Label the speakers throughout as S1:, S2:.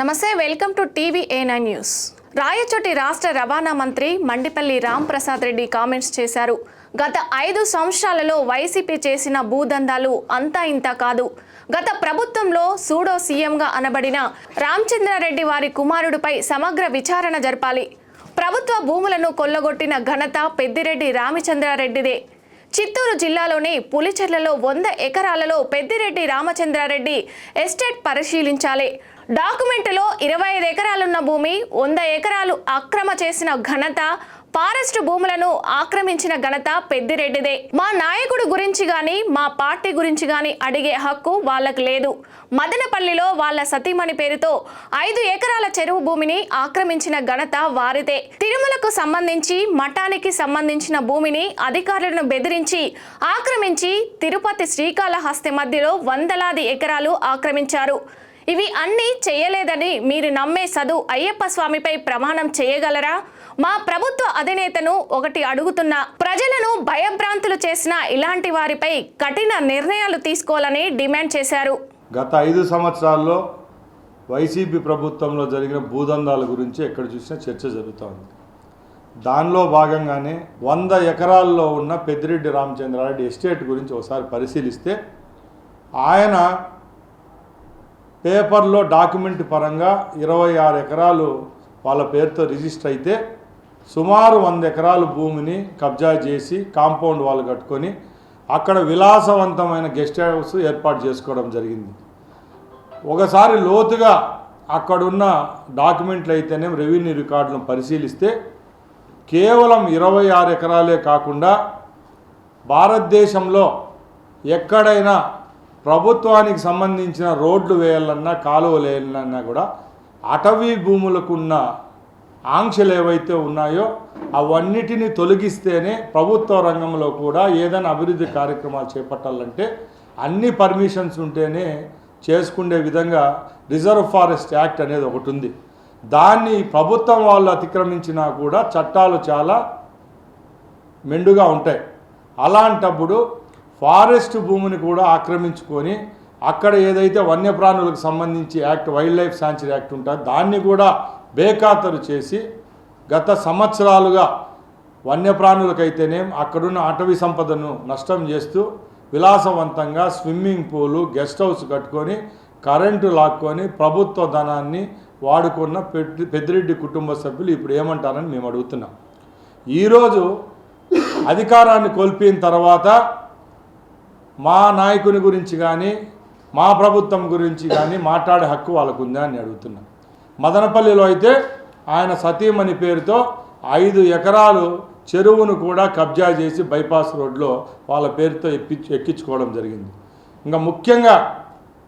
S1: నమస్తే welcome to TV A nine news. Rayachoti రాష్ట్ర రవాణా మంత్రి మండిపల్లి రామ్ ప్రసాద్ రెడ్డి కామెంట్స్ చేశారు. గత ఐదు సంవత్సరాలలో వైసీపీ చేసిన భూదందాలు అంతా ఇంత కాదు. గత ప్రభుత్వంలో సూడో సీఎంగా అనబడిన రామచంద్రారెడ్డి వారి కుమారుడిపై సమగ్ర విచారణ జరపాలి. ప్రభుత్వ భూములను కొల్లగొట్టిన ఘనత పెద్దిరెడ్డి రామచంద్రారెడ్డిదే. చిత్తూరు జిల్లాలోని పులిచెర్లలో వంద ఎకరాలలో పెద్దిరెడ్డి రామచంద్రారెడ్డి ఎస్టేట్ పరిశీలించాలి. డాక్యుమెంట్లో ఇరవై ఐదు ఎకరాలున్న భూమి వంద ఎకరాలు అక్రమ చేసిన ఘనత ఫారెస్ట్ భూములను ఆక్రమించిన ఘనత పెద్దిరెడ్డిదే. మా నాయకుడు గురించి గాని మా పార్టీ గురించి గాని అడిగే హక్కు వాళ్ళకు లేదు. మదనపల్లిలో వాళ్ళ సతీమణి పేరుతో ఐదు ఎకరాల చెరువు భూమిని ఆక్రమించిన ఘనత వారిదే. తిరుమలకు సంబంధించి మఠానికి సంబంధించిన భూమిని అధికారులను బెదిరించి ఆక్రమించి తిరుపతి శ్రీకాళహస్తి మధ్యలో వందలాది ఎకరాలు ఆక్రమించారు. ఇవి అన్నీ చేయలేదని మీరు నమ్మే సదు అయ్యప్ప స్వామిపై ప్రమాణం చేయగలరా? మా ప్రభుత్వ అధినేతను ఒకటి అడుగుతున్నా ప్రజలను భయభ్రాంతులు చేసిన ఇలాంటి వారిపై కఠిన నిర్ణయాలు తీసుకోవాలని డిమాండ్ చేశారు.
S2: గత ఐదు సంవత్సరాల్లో వైసీపీ ప్రభుత్వంలో జరిగిన భూదందాల గురించి ఎక్కడ చూసినా చర్చ జరుగుతోంది దానిలో భాగంగానే వంద ఎకరాల్లో ఉన్న పెద్దిరెడ్డి రామచంద్రారెడ్డి ఎస్టేట్ గురించి ఒకసారి పరిశీలిస్తే ఆయన పేపర్లో డాక్యుమెంట్ పరంగా ఇరవై ఆరు ఎకరాలు వాళ్ళ పేరుతో రిజిస్టర్ అయితే సుమారు వంద ఎకరాల భూమిని కబ్జా చేసి కాంపౌండ్ వాళ్ళు కట్టుకొని అక్కడ విలాసవంతమైన గెస్ట్ హౌస్ ఏర్పాటు చేసుకోవడం జరిగింది. ఒకసారి లోతుగా అక్కడున్న డాక్యుమెంట్లు అయితేనే రెవెన్యూ రికార్డులను పరిశీలిస్తే కేవలం ఇరవై ఆరు ఎకరాలే కాకుండా భారతదేశంలో ఎక్కడైనా ప్రభుత్వానికి సంబంధించిన రోడ్లు వేయాలన్నా కాలువలు వేయాలన్నా కూడా అటవీ భూములకున్న ఆంక్షలు ఏవైతే ఉన్నాయో అవన్నిటిని తొలగిస్తేనే ప్రభుత్వ రంగంలో కూడా ఏదైనా అభివృద్ధి కార్యక్రమాలు చేపట్టాలంటే అన్ని పర్మిషన్స్ ఉంటేనే చేసుకునే విధంగా రిజర్వ్ ఫారెస్ట్ యాక్ట్ అనేది ఒకటి ఉంది. దాన్ని ప్రభుత్వం వాళ్ళు అతిక్రమించినా కూడా చట్టాలు చాలా మెండుగా ఉంటాయి. అలాంటప్పుడు ఫారెస్ట్ భూమిని కూడా ఆక్రమించుకొని అక్కడ ఏదైతే వన్యప్రాణులకు సంబంధించి act wildlife sanctuary act ఉంటుందో దాన్ని కూడా బేఖాతరు చేసి గత సంవత్సరాలుగా వన్యప్రాణులకైతేనే అక్కడున్న అటవీ సంపదను నష్టం చేస్తూ విలాసవంతంగా స్విమ్మింగ్ పూలు గెస్ట్ హౌస్ కట్టుకొని కరెంటు లాక్కొని ప్రభుత్వ ధనాన్ని వాడుకున్న పెద్దిరెడ్డి కుటుంబ సభ్యులు ఇప్పుడు ఏమంటారని మేము అడుగుతున్నాం. ఈరోజు అధికారాన్ని కోల్పోయిన తర్వాత మా నాయకుని గురించి కానీ మా ప్రభుత్వం గురించి కానీ మాట్లాడే హక్కు వాళ్ళకు ఉందా అని అడుగుతున్నా. మదనపల్లిలో అయితే ఆయన సతీమణి పేరుతో ఐదు ఎకరాలు చెరువును కూడా కబ్జా చేసి బైపాస్ రోడ్లో వాళ్ళ పేరుతో ఎక్కి ఎక్కించుకోవడం జరిగింది. ఇంకా ముఖ్యంగా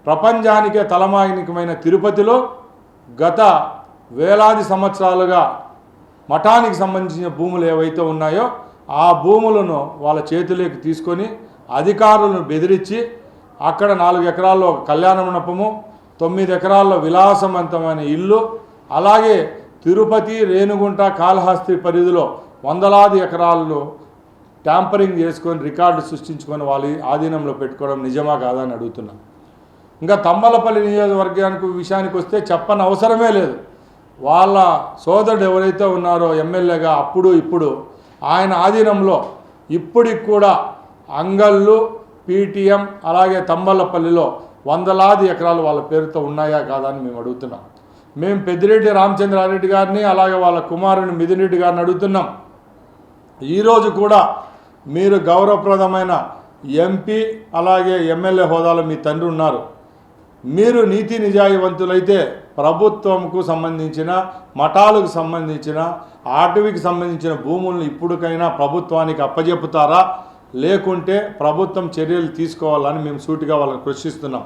S2: ప్రపంచానికే తలమాయనికమైన తిరుపతిలో గత వేలాది సంవత్సరాలుగా మఠానికి సంబంధించిన భూములు ఏవైతే ఉన్నాయో ఆ భూములను వాళ్ళ చేతిలోకి తీసుకొని అధికారులను బెదిరించి అక్కడ నాలుగు ఎకరాల్లో ఒక కళ్యాణ మండపము తొమ్మిది ఎకరాల్లో విలాసవంతమైన ఇల్లు అలాగే తిరుపతి రేణుగుంట కాళహస్తి పరిధిలో వందలాది ఎకరాల్లో ట్యాంపరింగ్ చేసుకొని రికార్డు సృష్టించుకొని వాళ్ళ ఆధీనంలో పెట్టుకోవడం నిజమా కాదా అని అడుగుతున్నాం. ఇంకా తమ్మలపల్లి నియోజకవర్గానికి విషయానికి వస్తే చెప్పని అవసరమే లేదు. వాళ్ళ సోదరుడు ఎవరైతే ఉన్నారో ఎమ్మెల్యేగా అప్పుడు ఇప్పుడు ఆయన ఆధీనంలో ఇప్పటికి కూడా అంగళ్ళు పీటీఎం అలాగే తంబలపల్లిలో వందలాది ఎకరాలు వాళ్ళ పేరుతో ఉన్నాయా కాదా అని మేము అడుగుతున్నాం. మేము పెద్దిరెడ్డి రామచంద్రారెడ్డి గారిని అలాగే వాళ్ళ కుమారుని మిథునరెడ్డి గారిని అడుగుతున్నాం. ఈరోజు కూడా మీరు గౌరవప్రదమైన ఎంపీ అలాగే ఎమ్మెల్యే హోదాలో మీ తండ్రి ఉన్నారు. మీరు నీతి నిజాయివంతులైతే ప్రభుత్వంకు సంబంధించిన మఠాలకు సంబంధించిన అటవీకి సంబంధించిన భూములను ఇప్పటికైనా ప్రభుత్వానికి అప్పజెప్పుతారా? లేకుంటే ప్రభుత్వం చర్యలు తీసుకోవాలని మేము సూటిగా వాళ్ళని ప్రశ్నిస్తున్నాం.